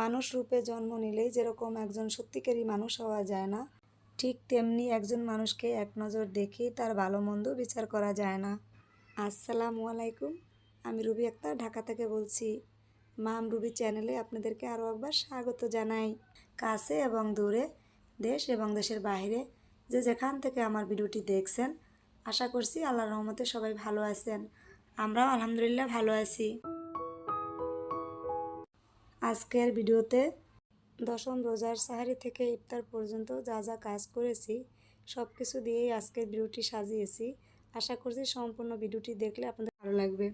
মানুষ রূপে জন্ম নিলেই যেরকম একজন সত্যিকারী মানুষ হওয়া যায় না, ঠিক তেমনি একজন মানুষকে এক নজর দেখেই তার ভালো মন্দ বিচার করা যায় না। আসসালামু আলাইকুম, আমি রুবি আক্তার, ঢাকা থেকে বলছি। মাম রুবি চ্যানেলে আপনাদেরকে আরও একবার স্বাগত জানাই। কাছে এবং দূরে, দেশ এবং দেশের বাইরে যে যেখান থেকে আমার ভিডিওটি দেখছেন, আশা করছি আল্লাহর রহমতে সবাই ভালো আছেন। আমরাও আলহামদুলিল্লাহ ভালো আছি। আজকের ভিডিওতে দশম রোজার সাহারি থেকে ইফতার পর্যন্ত যা যা কাজ করেছি সব কিছু দিয়েই আজকের ভিডিওটি সাজিয়েছি। আশা করছি সম্পূর্ণ ভিডিওটি দেখলে আপনাদের ভালো লাগবে।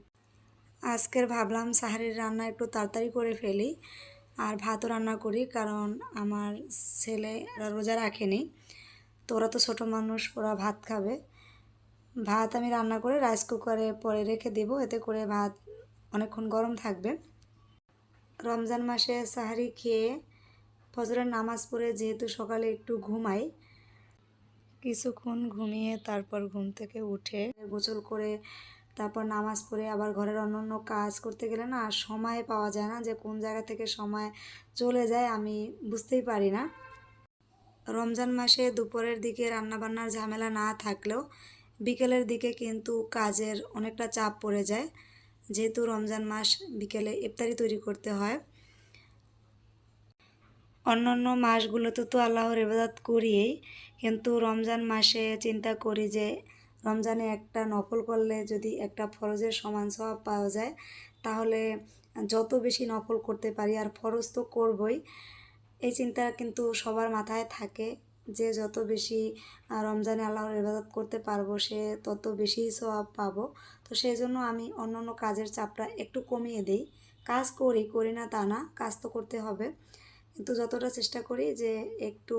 আজকের ভাবলাম সাহারির রান্না একটু তাড়াতাড়ি করে ফেলি আর ভাতও রান্না করি, কারণ আমার ছেলে রোজা রাখেনি। তো ওরা তো ছোটো মানুষ, ওরা ভাত খাবে। ভাত আমি রান্না করে রাইস কুকারে পরে রেখে দেবো, এতে করে ভাত অনেকক্ষণ গরম থাকবে। রমজান মাসে সাহারি খেয়ে ফজরের নামাজ পড়ে যেহেতু সকালে একটু ঘুমাই, কিছুক্ষণ ঘুমিয়ে তারপর ঘুম থেকে উঠে গোসল করে তারপর নামাজ পড়ে আবার ঘরের অন্যান্য কাজ করতে গেলে না সময় পাওয়া যায় না যে কোন জায়গা থেকে সময় চলে যায় আমি বুঝতেই পারি না। রমজান মাসে দুপুরের দিকে রান্নাবান্নার ঝামেলা না থাকলেও বিকেলের দিকে কিন্তু কাজের অনেকটা চাপ পড়ে যায়। যেহেতু রমজান মাস বিকেলে ইফতারি তৈরি করতে হয়। অন্যান্য মাসগুলোতে তো আল্লাহর ইবাদত করিই কিন্তু রমজান মাসে চিন্তা করি যে রমজানে একটা নফল করলে যদি একটা ফরজের সমান স্বভাব পাওয়া যায়, তাহলে যত বেশি নফল করতে পারি, আর ফরজ তো করবই, এই চিন্তা কিন্তু সবার মাথায় থাকে। যে যত বেশি রমজানে আল্লাহর ইবাদত করতে পারব, সে তত বেশি স্বভাব পাবো। তো সেই জন্য আমি অন্য অন্য কাজের চাপটা একটু কমিয়ে দিই। কাজ করি করি না তা না, কাজ তো করতে হবে। কিন্তু যতটা চেষ্টা করি যে একটু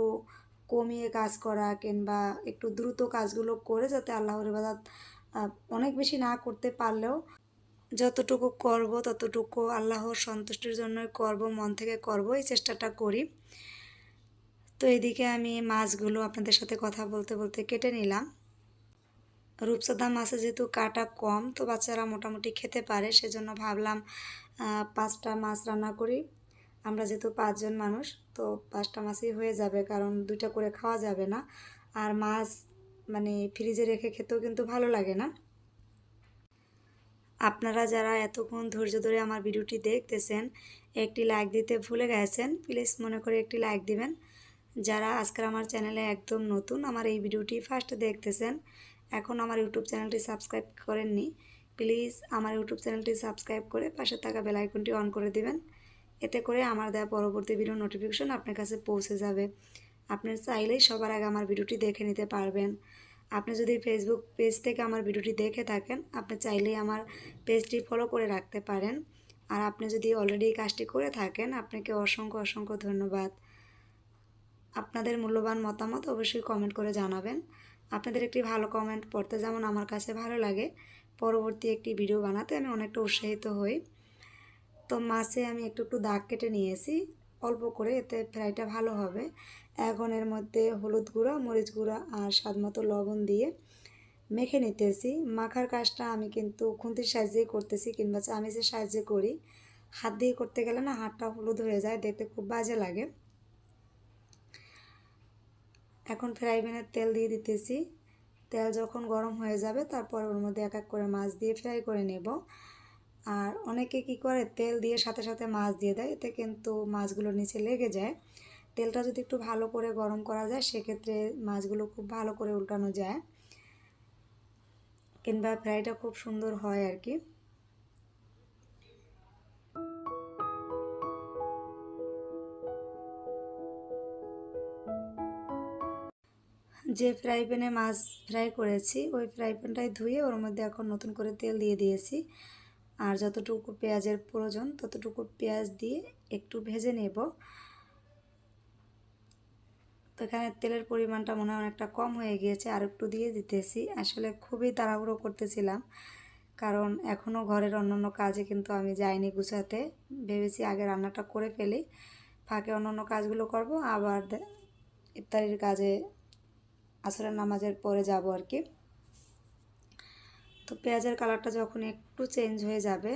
কমিয়ে কাজ করা কিংবা একটু দ্রুত কাজগুলো করে যাতে আল্লাহর ইবাদত অনেক বেশি না করতে পারলেও যতটুকু করব, ততটুকু আল্লাহর সন্তুষ্টির জন্যই করব, মন থেকে করব, এই চেষ্টাটা করি। তো এদিকে আমি মাছগুলো আপনাদের সাথে কথা বলতে বলতে কেটে নিলাম। রূপসাদা মাছে যেহেতু কাটা কম, তো বাচ্চারা মোটামুটি খেতে পারে, সেজন্য ভাবলাম পাঁচটা মাছ রান্না করি। আমরা যেহেতু পাঁচজন মানুষ, তো পাঁচটা মাছই হয়ে যাবে, কারণ দুইটা করে খাওয়া যাবে না। আর মাছ মানে ফ্রিজে রেখে খেতেও কিন্তু ভালো লাগে না। আপনারা যারা এতক্ষণ ধৈর্য ধরে আমার ভিডিওটি দেখতেছেন, একটি লাইক দিতে ভুলে গেছেন প্লিজ মনে করে একটি লাইক দিবেন। যারা আজকের আমার চ্যানেলে একদম নতুন, আমার এই ভিডিওটি ফার্স্ট দেখতেছেন, এখন আমার ইউটিউব চ্যানেলটি সাবস্ক্রাইব করেননি প্লিজ আমার ইউটিউব চ্যানেলটি সাবস্ক্রাইব করে পাশে থাকা বেলাইকনটি অন করে দিবেন, এতে করে আমার দেওয়া পরবর্তী ভিডিও নোটিফিকেশন আপনার কাছে পৌঁছে যাবে। আপনি চাইলেই সবার আগে আমার ভিডিওটি দেখে নিতে পারবেন। আপনি যদি ফেসবুক পেজ থেকে আমার ভিডিওটি দেখে থাকেন, আপনি চাইলেই আমার পেজটি ফলো করে রাখতে পারেন। আর আপনি যদি অলরেডি কাজটি করে থাকেন, আপনাকে অসংখ্য অসংখ্য ধন্যবাদ। আপনাদের মূল্যবান মতামত অবশ্যই কমেন্ট করে জানাবেন। আপনাদের একটি ভালো কমেন্ট পড়তে যেমন আমার কাছে ভালো লাগে। পরবর্তী একটি ভিডিও বানাতে আমি অনেকটা উৎসাহিত হই। তো মাছে আমি একটু একটু দাগ কেটে নিয়েছি। অল্প করে, এতে ফ্রাইটা ভালো হবে। এখন এর মধ্যে হলুদ গুঁড়া, মরিচ গুঁড়া আর স্বাদ মতো লবণ দিয়ে মেখে নিতেছি। মাখার কাজটা আমি কিন্তু খুন্তির সাহায্যেই করতেছি কিংবা চামিচের সাহায্যে করি। হাত দিয়ে করতে গেলে না হাতটা হলুদ হয়ে যায়, দেখতে খুব বাজে লাগে। এখন ফ্রাই প্যানের তেল দিয়ে দিতেছি। তেল যখন গরম হয়ে যাবে, তারপর ওর মধ্যে এক এক করে মাছ দিয়ে ফ্রাই করে নেব। আর অনেকে কি করে, তেল দিয়ে সাথে সাথে মাছ দিয়ে দেয়, এতে কিন্তু মাছগুলো নিচে লেগে যায়। তেলটা যদি একটু ভালো করে গরম করা যায়, সেক্ষেত্রে মাছগুলো খুব ভালো করে উল্টানো যায়। কিংবা ফ্রাইটা খুব সুন্দর হয় আর কি। যে ফ্রাই প্যানে মাছ ফ্রাই করেছি, ওই ফ্রাই প্যানটাই ধুয়ে ওর মধ্যে এখন নতুন করে তেল দিয়ে দিয়েছি। আর যতটুকু পেঁয়াজের প্রয়োজন, ততটুকু পেঁয়াজ দিয়ে একটু ভেজে নেব। তো এখানে তেলের পরিমাণটা মনে হয় অনেকটা কম হয়ে গিয়েছে, আর একটু দিয়ে দিতেছি। আসলে খুবই তাড়াহুড়ো করতেছিলাম, কারণ এখনও ঘরের অন্যান্য কাজে কিন্তু আমি যাইনি গুছাতে। ভেবেছি আগে রান্নাটা করে ফেলি, ফাঁকে অন্যান্য কাজগুলো করব, আবার ইফতারির কাজে আসরের নামাজের পরে যাব আর কি। তো পেঁয়াজের কালারটা যখন একটু চেঞ্জ হয়ে যাবে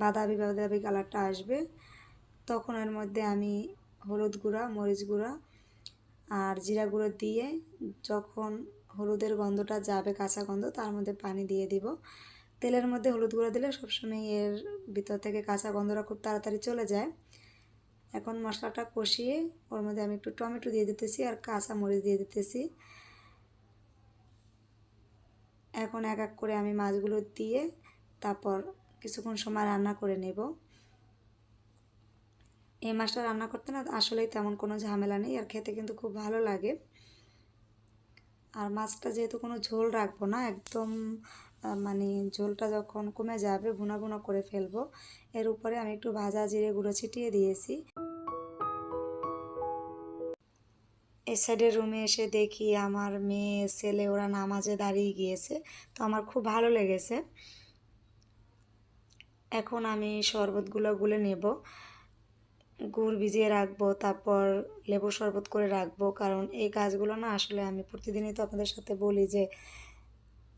বাদাবি বাদাবি কালারটা আসবে, তখন এর মধ্যে আমি হলুদ গুঁড়া, মরিচ গুঁড়া আর জিরা গুঁড়ো দিয়ে যখন হলুদের গন্ধটা যাবে, কাঁচা গন্ধ, তার মধ্যে পানি দিয়ে দিব। তেলের মধ্যে হলুদ গুঁড়ো দিলে সবসময় এর ভিতর থেকে কাঁচা গন্ধটা খুব তাড়াতাড়ি চলে যায়। এখন মশলাটা কষিয়ে ওর মধ্যে আমি একটু টমেটো দিয়ে দিতেছি আর কাঁচা মরিচ দিয়ে দিতেছি। এখন এক এক করে আমি মাছগুলো দিয়ে তারপর কিছুক্ষণ সময় রান্না করে নেব। এই মাছটা রান্না করতে না আসলেই তেমন কোনো ঝামেলা নেই, আর খেতে কিন্তু খুব ভালো লাগে। আর মাছটা যেহেতু কোনো ঝোল রাখব না, একদম মানে ঝোলটা যখন কমে যাবে, ভুনা ভুনা করে ফেলব, এর উপরে আমি একটু ভাজা জিরে গুঁড়ো ছিটিয়ে দিয়েছি। এই সাইডের রুমে এসে দেখি আমার মেয়ে, ছেলে, ওরা নামাজে দাঁড়িয়ে গিয়েছে। তো আমার খুব ভালো লেগেছে। এখন আমি শরবতগুলো গুলে নেব। গুড় ভিজিয়ে রাখব, তারপর লেবু শরবত করে রাখব। কারণ এই কাজগুলো না আসলে আমি প্রতিদিনই তো আপনাদের সাথে বলি যে,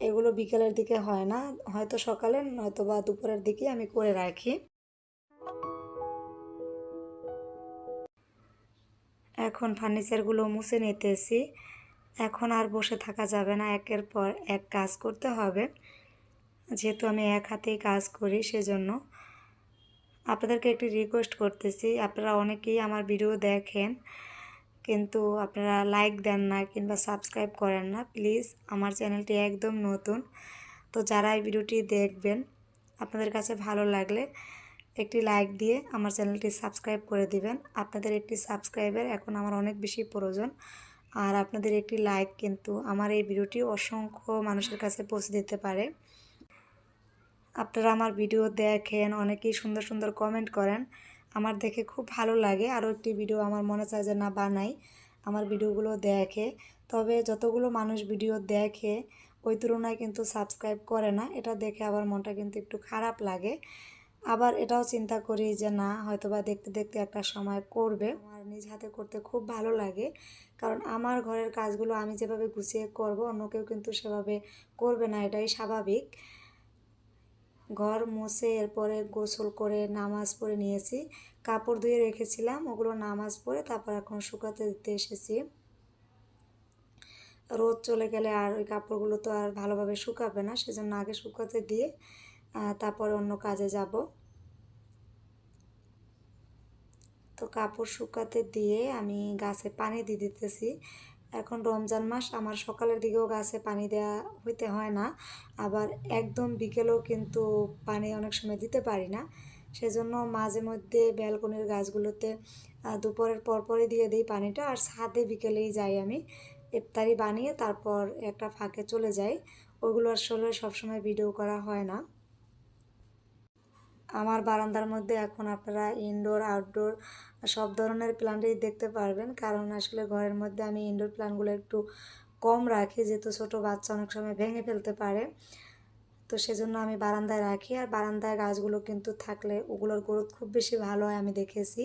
এগুলো বিকেলের দিকে হয় না। হয়তো সকালে নয়তো বা দুপুরের দিকে আমি করে রাখি। এখন ফার্নিচারগুলো মুছে নিতেছি। এখন আর বসে থাকা যাবে না, একের পর এক কাজ করতে হবে। যেহেতু আমি এক হাতেই কাজ করি সেজন্য। আপনাদেরকে একটি রিকোয়েস্ট করতেছি, আপনারা অনেকেই আমার ভিডিও দেখেন, কিন্তু আপনারা লাইক দেন না কিংবা সাবস্ক্রাইব করেন না প্লিজ আমার চ্যানেলটি একদম নতুন। তো যারা এই ভিডিওটি দেখবেন, আপনাদের কাছে ভালো লাগলে একটি লাইক দিয়ে আমার চ্যানেলটি সাবস্ক্রাইব করে দিবেন। আপনাদের একটি সাবস্ক্রাইবের এখন আমার অনেক বেশি প্রয়োজন। আর আপনাদের একটি লাইক কিন্তু আমার এই ভিডিওটি অসংখ্য মানুষের কাছে পৌঁছে দিতে পারে। আপনারা আমার ভিডিও দেখেন, অনেকেই সুন্দর সুন্দর কমেন্ট করেন। আমার দেখে খুব ভালো লাগে। আরও একটি ভিডিও আমার মনে চায় যে, না, বানাই। আমার ভিডিওগুলো দেখে। তবে যতগুলো মানুষ ভিডিও দেখে, ওই তুলনায় কিন্তু সাবস্ক্রাইব করে না। এটা দেখে আবার মনটা কিন্তু একটু খারাপ লাগে। আবার এটাও চিন্তা করি যে না, হয়তোবা দেখতে দেখতে একটা সময় করবে আমার নিজ হাতে করতে খুব ভালো লাগে। কারণ আমার ঘরের কাজগুলো আমি যেভাবে গুছিয়ে করব, অন্য কেউ কিন্তু সেভাবে করবে না, এটাই স্বাভাবিক। ঘর মুছে এরপরে গোসল করে নামাজ পড়ে নিয়েছি। কাপড় ধুয়ে রেখেছিলাম, ওগুলো নামাজ পড়ে তারপর এখন শুকাতে দিতে এসেছি। রোদ চলে গেলে আর ওই কাপড়গুলো তো আর ভালোভাবে শুকাবে না, সেজন্য আগে শুকাতে দিয়ে তারপরে অন্য কাজে যাব। তো কাপড় শুকাতে দিয়ে আমি গাছে পানি দিয়ে দিতেছি। এখন রমজান মাস, আমার সকালের দিকেও গাছে পানি দেওয়া হইতে হয় না। আবার একদম বিকেলেও কিন্তু পানি অনেক সময় দিতে পারি না। সেজন্য মাঝে মধ্যে ব্যালকনির গাছগুলোতে দুপুরের পরপরই দিয়ে দিই পানিটা আর ছাদে বিকেলেই যাই আমি। ইফতারি বানিয়ে তারপর একটা ফাঁকে চলে যাই। ওইগুলো আসলে সবসময় ভিডিও করা হয় না। আমার বারান্দার মধ্যে এখন আপনারা ইনডোর আউটডোর সব ধরনের প্ল্যান্টই দেখতে পারবেন। কারণ আসলে ঘরের মধ্যে আমি ইনডোর প্ল্যান্টগুলো একটু কম রাখি, যেহেতু ছোটো বাচ্চা অনেক সময় ভেঙে ফেলতে পারে। তো সেজন্য আমি বারান্দায় রাখি। আর বারান্দায় গাছগুলো কিন্তু থাকলে ওগুলোর গ্রোথ খুব বেশি ভালো হয় আমি দেখেছি।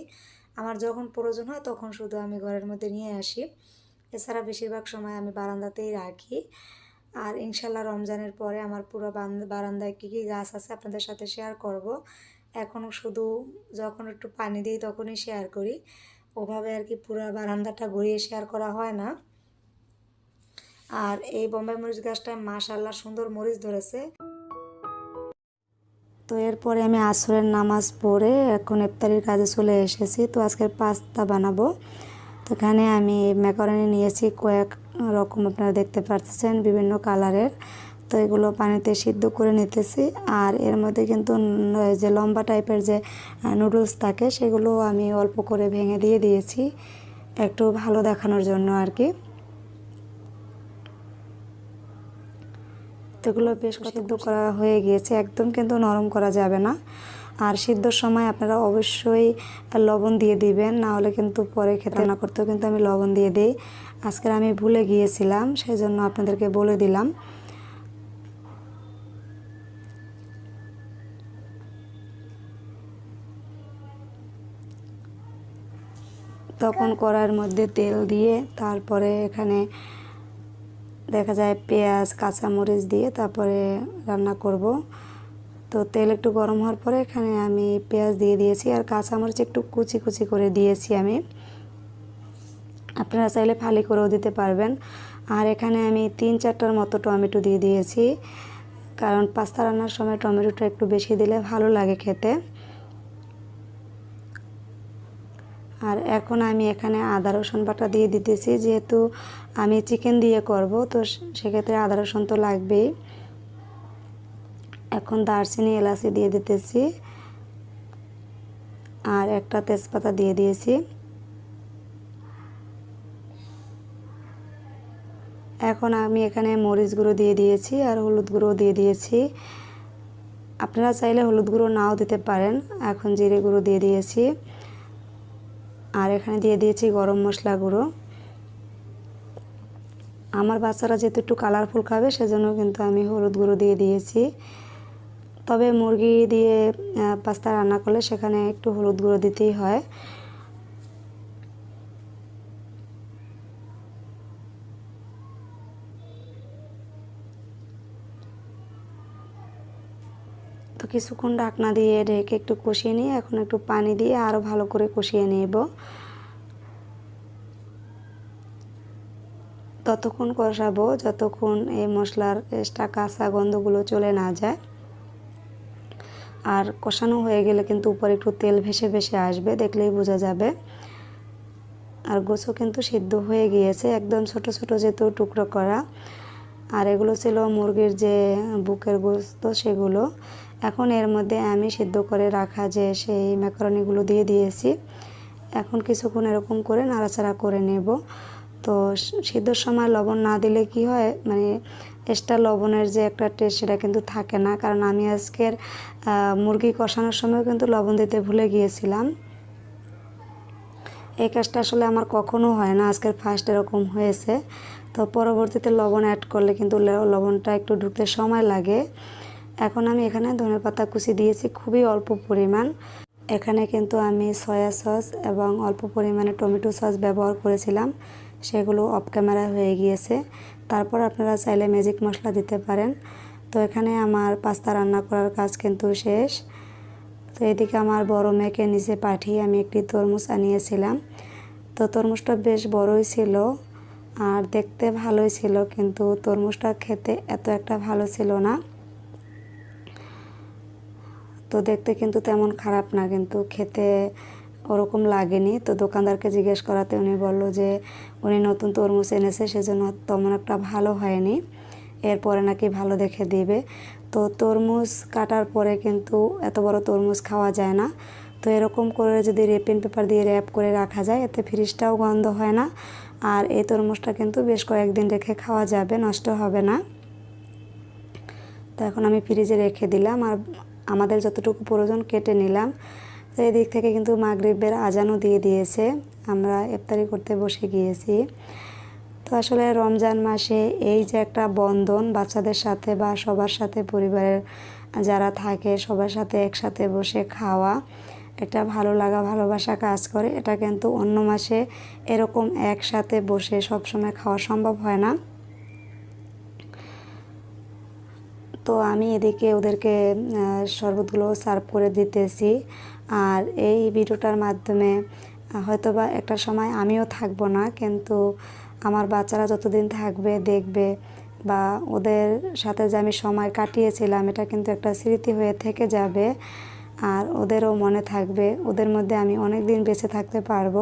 আমার যখন প্রয়োজন হয় তখন শুধু আমি ঘরের মধ্যে নিয়ে আসি। এছাড়া বেশিরভাগ সময় আমি বারান্দাতেই রাখি। আর ইনশাল্লাহ রমজানের পরে আমার পুরো বারান্দায় কী কী গাছ আছে আপনাদের সাথে শেয়ার করব। এখনও শুধু যখন একটু পানি দিই তখনই শেয়ার করি। ওভাবে আর কি পুরো বারান্দাটা ঘুরিয়ে শেয়ার করা হয় না। আর এই বোম্বাই মরিচ গাছটায় মাশাল্লাহ সুন্দর মরিচ ধরেছে। তো এরপরে আমি আসরের নামাজ পড়ে এখন ইফতারির কাজে চলে এসেছি। তো আজকের পাস্তা বানাবো। তো এখানে আমি ম্যাকারনি নিয়েছি কয়েক রকম আপনারা দেখতে পাচ্ছেন বিভিন্ন কালারের। তো এগুলো পানিতে সিদ্ধ করে নিতেছি। আর এর মধ্যে কিন্তু যে লম্বা টাইপের যে নুডলস থাকে সেগুলো আমি অল্প করে ভেঙে দিয়ে দিয়েছি একটু ভালো দেখানোর জন্য আর কি। এগুলো বেশ সিদ্ধ করা হয়ে গিয়েছে। একদম কিন্তু নরম করা যাবে না। আর সিদ্ধর সময় আপনারা অবশ্যই লবণ দিয়ে দিবেন না হলে কিন্তু পরে খেতে না করতেও কিন্তু আমি লবণ দিয়ে দিই। আজকের আমি ভুলে গিয়েছিলাম সেই জন্য আপনাদেরকে বলে দিলাম। তখন কড়ার মধ্যে তেল দিয়ে তারপরে এখানে দেখা যায় পেঁয়াজ, কাঁচামরিচ দিয়ে তারপরে রান্না করব। তো তেল একটু গরম হওয়ার পরে এখানে আমি পেঁয়াজ দিয়ে দিয়েছি আর কাঁচামরিচ একটু কুচি কুচি করে দিয়েছি আমি। আপনারা চাইলে ফালি করেও দিতে পারবেন। আর এখানে আমি তিন চারটার মতো টমেটো দিয়ে দিয়েছি। কারণ পাস্তা রান্নার সময় টমেটোটা একটু বেশি দিলে ভালো লাগে খেতে। আর এখন আমি এখানে আদা, রসুন বাটা দিয়ে দিতেছি। যেহেতু আমি চিকেন দিয়ে করব, তো সেক্ষেত্রে আদা, রসুন তো লাগবেই। এখন দারচিনি, এলাচি দিয়ে দিতেছি। আর একটা তেজপাতা দিয়ে দিয়েছি। এখন আমি এখানে মরিচ গুঁড়ো দিয়ে দিয়েছি আর হলুদ গুঁড়ো দিয়ে দিয়েছি। আপনারা চাইলে হলুদ গুঁড়ো নাও দিতে পারেন। এখন জিরে গুঁড়ো দিয়ে দিয়েছি। আর এখানে দিয়ে দিয়েছি গরম মশলা গুঁড়ো। আমার বাচ্চারা যেহেতু একটু কালারফুল খাবে, সেজন্য কিন্তু আমি হলুদ গুঁড়ো দিয়ে দিয়েছি। তবে মুরগি দিয়ে পাস্তা রান্না করলে সেখানে একটু হলুদ গুঁড়ো দিতেই হয়। কিছুক্ষণ ঢাকনা দিয়ে ঢেকে একটু কষিয়ে নিয়ে এখন একটু পানি দিয়ে আরও ভালো করে কষিয়ে নেব। ততক্ষণ কষাবো, যতক্ষণ এই মশলার এক্সট্রা কাঁচা গন্ধগুলো চলে না যায়। আর কষানো হয়ে গেলে কিন্তু উপরে একটু তেল ভেসে ভেসে আসবে, দেখলেই বোঝা যাবে। আর গোছও কিন্তু সিদ্ধ হয়ে গিয়েছে, একদম ছোট ছোট যেহেতু টুকরো করা। আর এগুলো ছিল মুরগির যে বুকের গোস্ত, সেগুলো এখন এর মধ্যে আমি সিদ্ধ করে রাখা যে সেই ম্যাকরনিগুলো দিয়ে দিয়েছি। এখন কিছুক্ষণ এরকম করে নাড়াচাড়া করে নেব। তো সিদ্ধর সময় লবণ না দিলে কি হয়? মানে এক্সট্রা লবণের যে একটা টেস্ট সেটা কিন্তু থাকে না। কারণ আমি আজকের মুরগি কষানোর সময় কিন্তু লবণ দিতে ভুলে গিয়েছিলাম। এই কাজটা আসলে আমার কখনো হয় না। আজকের ফার্স্ট এরকম হয়েছে। তো পরবর্তীতে লবণ অ্যাড করলে কিন্তু লবণটা একটু ঢুকতে সময় লাগে। এখন আমি এখানে ধনে পাতা কুচি দিয়েছি, খুবই অল্প পরিমাণ। এখানে কিন্তু আমি সয়া সস এবং অল্প পরিমাণে টমেটো সস ব্যবহার করেছিলাম। সেগুলো অফ ক্যামেরা হয়ে গিয়েছে। তারপর আপনারা চাইলে ম্যাজিক মশলা দিতে পারেন। তো এখানে আমার পাস্তা রান্না করার কাজ কিন্তু শেষ। তো এদিকে আমার বড় মেয়েকে নিচে পাঠিয়ে আমি একটি তরমুজ আনিয়েছিলাম। তো তরমুজটা বেশ বড়ই ছিল আর দেখতে ভালোই ছিল, কিন্তু তরমুজটা খেতে এত একটা ভালো ছিল না। তো দেখতে কিন্তু তেমন খারাপ না, কিন্তু খেতে ওরকম লাগেনি। তো দোকানদারকে জিজ্ঞেস করাতে উনি বলল যে, উনি নতুন তরমুজ এনেছে, সেজন্য তেমন একটা ভালো হয়নি। এরপরে নাকি ভালো দেখে দিবে। তো তরমুজ কাটার পরে কিন্তু এত বড় তরমুজ খাওয়া যায় না। তো এরকম করে যদি রেপিন পেপার দিয়ে র্যাপ করে রাখা যায়, এতে ফ্রিজটাও গন্ধ হয় না। আর এই তরমুজটা কিন্তু বেশ কয়েকদিন রেখে খাওয়া যাবে, নষ্ট হবে না। তো এখন আমি ফ্রিজে রেখে দিলাম। আর আমাদের যতটুকু প্রয়োজন কেটে নিলাম। তো এই দিক থেকে কিন্তু মাগরীবের আজানও দিয়ে দিয়েছে। আমরা ইফতারি করতে বসে গিয়েছি। তো আসলে রমজান মাসে এই যে একটা বন্ধন বাচ্চাদের সাথে বা সবার সাথে পরিবারের যারা থাকে, সবার সাথে একসাথে বসে খাওয়া একটা ভালো লাগা, ভালোবাসা কাজ করে। এটা কিন্তু অন্য মাসে এরকম একসাথে বসে সবসময় খাওয়া সম্ভব হয় না। তো আমি এদিকে ওদেরকে শরবতগুলো সার্ভ করে দিতেছি। আর এই ভিডিওটার মাধ্যমে হয়তোবা একটা সময় আমিও থাকব না, কিন্তু আমার বাচ্চারা যতদিন থাকবে, দেখবে বা ওদের সাথে যে আমি সময় কাটিয়েছিলাম, এটা কিন্তু একটা স্মৃতি হয়ে থেকে যাবে। আর ওদেরও মনে থাকবে, ওদের মধ্যে আমি অনেক দিন বেঁচে থাকতে পারব।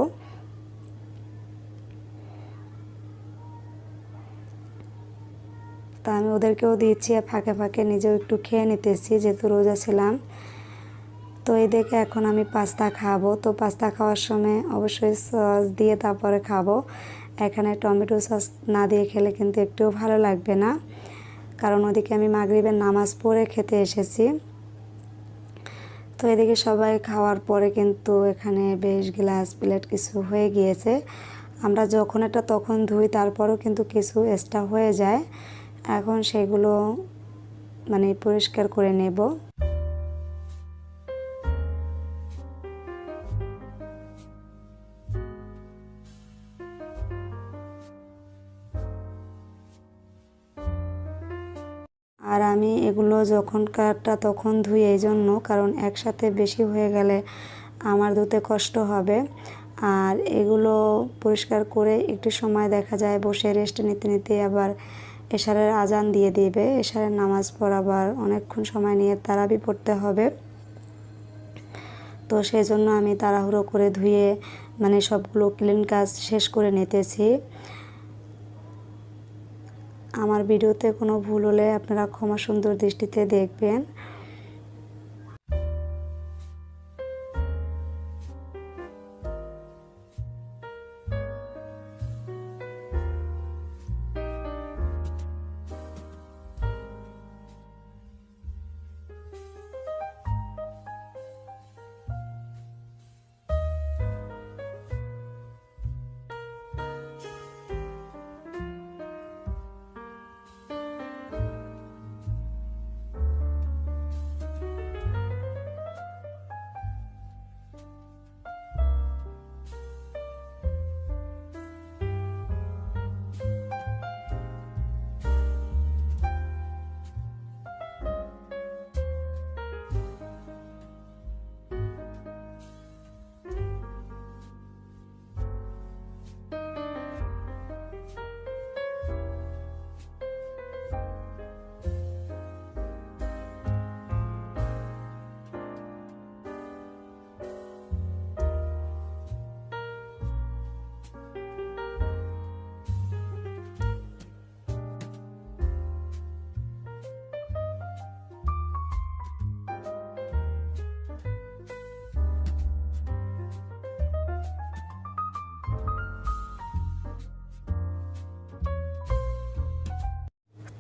তা আমি ওদেরকেও দিচ্ছি ফাঁকে ফাঁকে নিজেও একটু খেয়ে নিতেছি, যেহেতু রোজা ছিলাম। তো এই দেখে এখন আমি পাস্তা খাব। তো পাস্তা খাওয়ার সময় অবশ্যই সস দিয়ে তারপরে খাব। এখানে টমেটো সস না দিয়ে খেলে কিন্তু একটুও ভালো লাগবে না। কারণ ওদিকে আমি মাগরিবের নামাজ পড়ে খেতে এসেছি। তো এদিকে সবাই খাওয়ার পরে কিন্তু এখানে বেশ গ্লাস প্লেট কিছু হয়ে গিয়েছে। আমরা যখন এটা তখন ধুই, তারপরও কিন্তু কিছু এক্সট্রা হয়ে যায়। এখন সেগুলো মানে পরিষ্কার করে নেব। আর আমি এগুলো যখনকারটা তখন ধুই এই জন্য, কারণ একসাথে বেশি হয়ে গেলে আমার ধুতে কষ্ট হবে। আর এগুলো পরিষ্কার করে একটু সময় দেখা যায়, বসে রেস্ট নিতে নিতে আবার এশারের আজান দিয়ে দিবে। এশারের নামাজ পড়াবার অনেকক্ষণ সময় নিয়ে তারাবি পড়তে হবে। তো সেই জন্য আমি তাড়াহুড়ো করে ধুয়ে মানে সবগুলো ক্লিন কাজ শেষ করে নিতেছি। আমার ভিডিওতে কোনো ভুল হলে আপনারা ক্ষমা সুন্দর দৃষ্টিতে দেখবেন।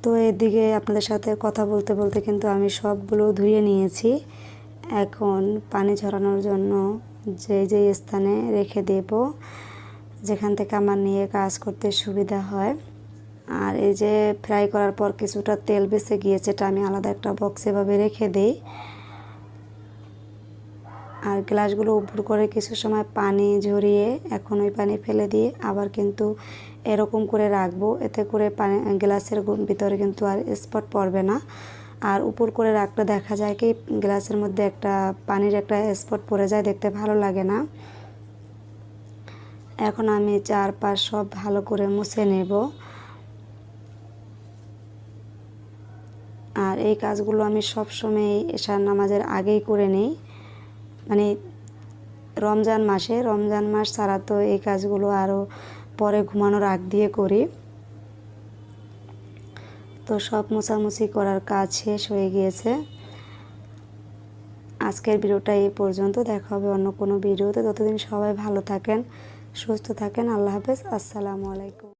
তো এদিকে আপনাদের সাথে কথা বলতে বলতে কিন্তু আমি সবগুলো ধুয়ে নিয়েছি। এখন পানি ঝরানোর জন্য যে যে স্থানে রেখে দেব, যেখান থেকে আমার নিয়ে কাজ করতে সুবিধা হয়। আর এই যে ফ্রাই করার পর কিছুটা তেল বেঁচে গিয়েছে, এটা আমি আলাদা একটা বক্সে এভাবে রেখে দিই। আর গ্লাসগুলো উপর করে কিছু সময় পানি ঝরিয়ে এখন ওই পানি ফেলে দিয়ে আবার কিন্তু এরকম করে রাখব। এতে করে পানি, গ্লাসের ভিতরে কিন্তু আর স্পট পড়বে না। আর উপর করে রাখলে দেখা যায় কি, গ্লাসের মধ্যে একটা পানির একটা স্পট পড়ে যায়, দেখতে ভালো লাগে না। এখন আমি চারপাশ সব ভালো করে মুছে নেব। আর এই কাজগুলো আমি সবসময় এশার নামাজের আগেই করে নিই। মানে রমজান মাসে, রমজান মাস ছাড়া তো এই কাজগুলো আরও পরে ঘুমানোর আগ দিয়ে করি। তো সব মোছামুছি করার কাজ শেষ হয়ে গিয়েছে। আজকের ভিডিওটা এই পর্যন্ত। দেখা হবে অন্য কোনো ভিডিওতে। ততদিন সবাই ভালো থাকেন, সুস্থ থাকেন। আল্লাহ হাফেজ। আসসালামু আলাইকুম।